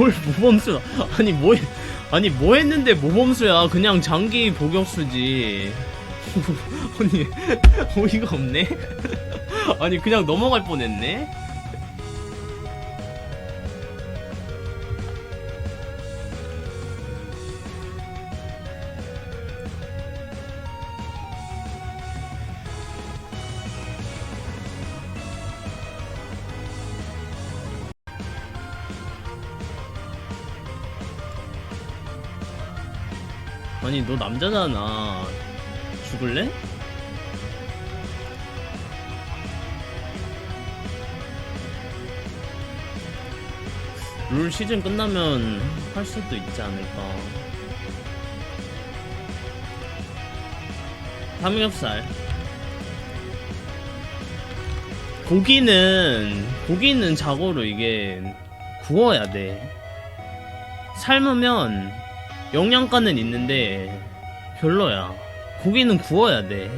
뭘 모범수 아니 뭐 아니 뭐 했는데 모범수야? 그냥 장기 복역수지. 아니 어이가 없네? 아니 그냥 넘어갈 뻔했네 아니 너 남자잖아. 죽을래? 룰 시즌 끝나면 할 수도 있지 않을까. 삼겹살. 고기는 고기는 자고로 이게 구워야 돼. 삶으면 영양가는 있는데 별로야. 고기는 구워야 돼.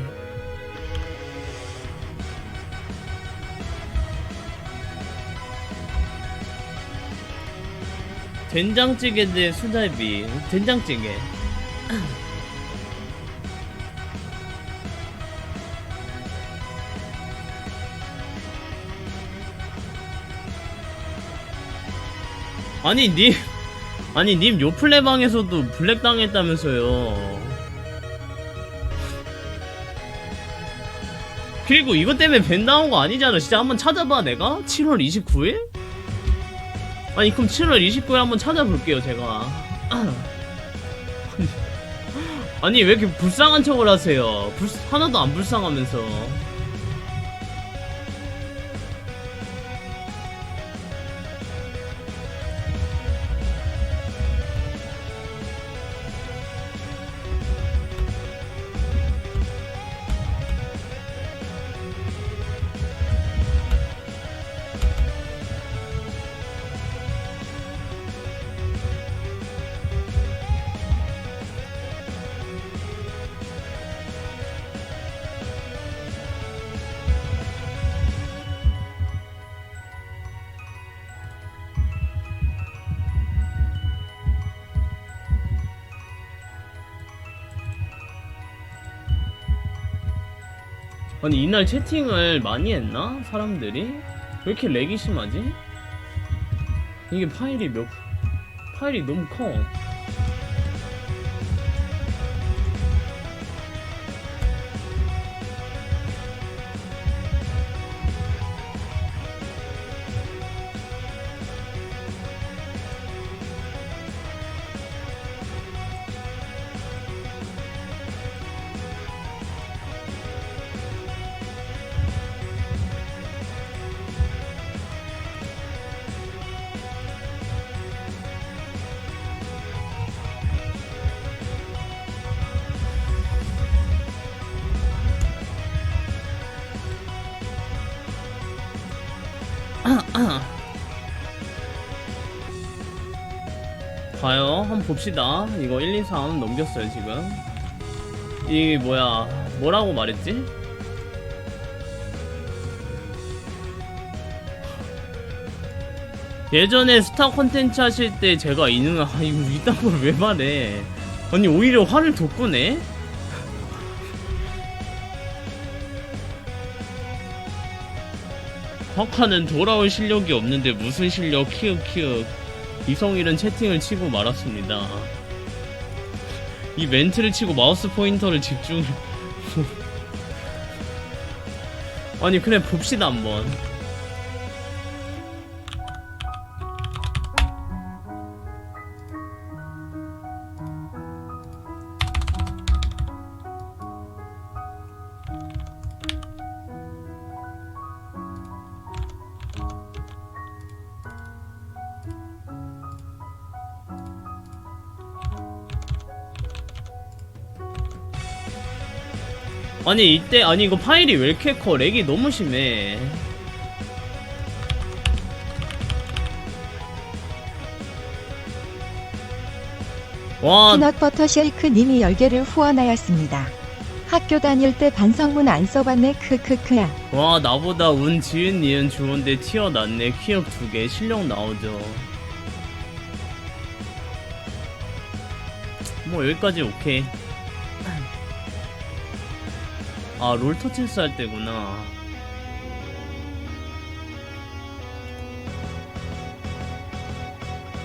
된장찌개 대 수달비. 된장찌개. 아니 님 아니 님 요플레방에서도 블랙 당했다면서요. 그리고 이것 때문에 밴 나온 거 아니잖아. 진짜 한번 찾아봐 내가? 7월 29일? 아니 그럼 7월 29일 한번 찾아볼게요 제가. 아니 왜 이렇게 불쌍한 척을 하세요? 불, 하나도 안 불쌍하면서 아니 이날 채팅을 많이 했나? 사람들이? 왜 이렇게 렉이 심하지? 이게 파일이 몇 파일이 너무 커 봐요. 한번 봅시다. 이거 1, 2, 3 넘겼어요 지금. 이게 뭐야? 뭐라고 말했지? 예전에 스타 컨텐츠 하실 때 제가 이는 아 이거 이딴 걸 왜 말해? 아니 오히려 화를 돋구네 헉하는 돌아올 실력이 없는데 무슨 실력? 키읔키읔. 이성일은 채팅을 치고 말았습니다. 이 멘트를 치고 마우스 포인터를 집중. 아니 그래 봅시다 한번 아니 이때 아니 이거 파일이 왜 이렇게 커? 렉이 너무 심해. 와. 피넛버터 쉐이크님이 10개를 후원하였습니다. 학교 다닐 때 반성문 안 써봤네 크크크야. 와 나보다 운 지은 니은 좋은데 튀어났네. 퀴역 두개 실력 나오죠. 뭐 여기까지 오케이. 아 롤터체스 할 때구나.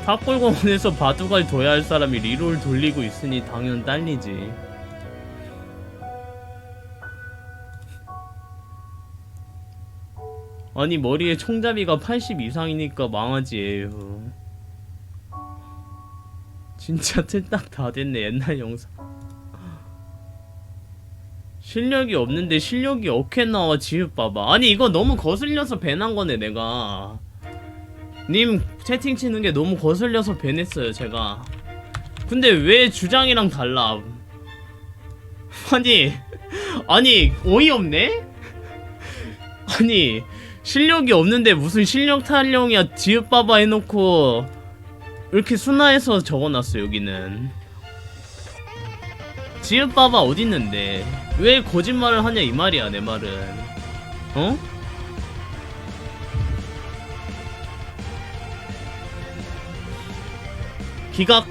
탑골공원에서 바둑알 둬야 할 사람이 리롤 돌리고 있으니 당연 딸리지. 아니 머리에 총잡이가 80 이상이니까 망하지 에휴 진짜 틀딱 다 됐네 옛날 영상 실력이 없는데 실력이 어케 나와 지읒 봐봐. 아니 이거 너무 거슬려서 배난 거네 내가. 님 채팅 치는 게 너무 거슬려서 배냈어요 제가. 근데 왜 주장이랑 달라? 아니 아니 어이없네? 아니 실력이 없는데 무슨 실력 타령이야 지읒 봐봐 해놓고 이렇게 순화해서 적어놨어 여기는 지읒 봐봐 어딨는데 왜 거짓말을 하냐 이 말이야 내 말은 어? 기각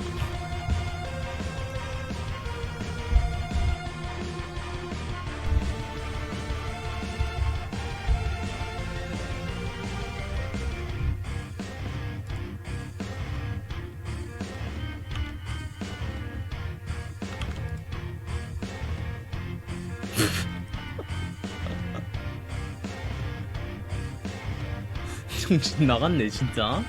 정신 나갔네 진짜